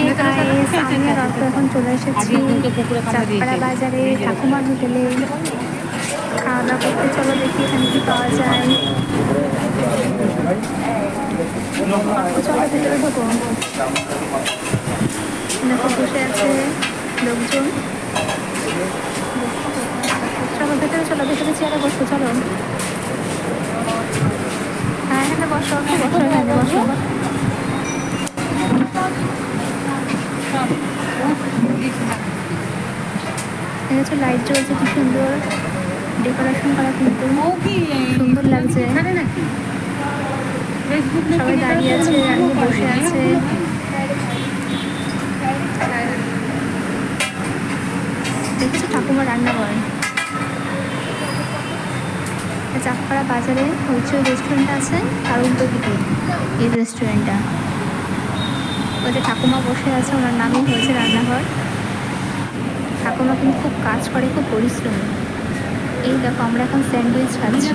আমি আর এখন চলে এসেছি চাঁদপাড়া বাজারে ঠাকুমার হোটেলে। খাওয়া দাওয়া করতে চলো দেখি এখানে কি পাওয়া যায়। চলো ভেতরে ঢোকো। দেখো বসে আছে লোকজন। চলো ভেতরে চলো ভেতরে চেয়ারে বসো চলো। হ্যাঁ এখানে বসো বসো বসো। হচ্ছে লাইট জ্বলছে, কি সুন্দর ডেকোরেশন করা কিন্তু। সুন্দর লাগছে। সবাই দাঁড়িয়ে আছে বসে আছে। দেখছি ঠাকুমা রান্না করে চাকপাড়া বাজারে হচ্ছে ওই রেস্টুরেন্ট আছে তার উল্টো এই রেস্টুরেন্টটা ওই যে ঠাকুমা বসে আছে, ওনার নামই হয়েছে রান্নাঘর। কিন্তু খুব কাজ করে খুব পরিশ্রমী। এই দেখো আমরা এখন স্যান্ডউইচ খাচ্ছি।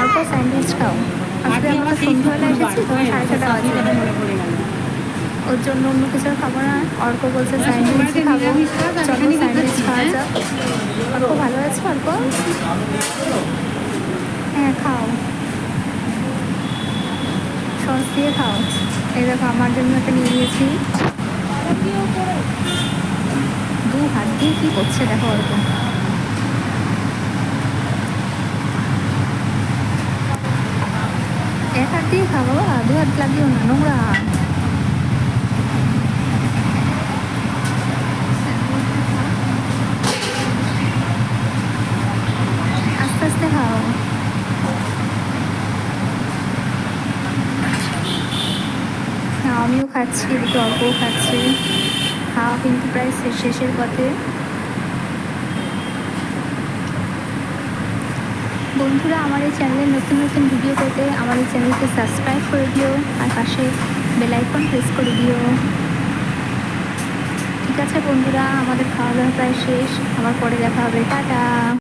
অল্প স্যান্ডউইচ খাও। আজকে আমরা সন্ধ্যাবেলা এসেছি তোমার সাড়ে ছটা বাজে। ওর জন্য অন্য কিছু খাব না। অর্ক বলছে স্যান্ডউইচ খাব। চলো স্যান্ডউইচ খাওয়া যাক। অর্ক ভালো আছে অর্ক? হ্যাঁ খাও। সস দিয়ে খাও। এই দেখো আমার জন্য একটা নিয়ে নিয়েছি। দিয়ে কি করছে? দেখো অর্ক এক হাত দিয়ে বাবা দু হাত লাগিও না, নোংরা। আস্তে আস্তে আমিও খাচ্ছি এদিকে অল্পও খাচ্ছি। খাওয়া কিন্তু প্রায় শেষ- শেষের পথে। বন্ধুরা, আমার এই চ্যানেলে নতুন নতুন ভিডিও পেতে আমার এই চ্যানেলকে সাবস্ক্রাইব করে দিও, আর পাশে বেলাইকন প্রেস করে দিও। ঠিক আছে বন্ধুরা, আমাদের খাওয়া দাওয়া প্রায় শেষ। আমার পরে দেখা হবে। টাটা!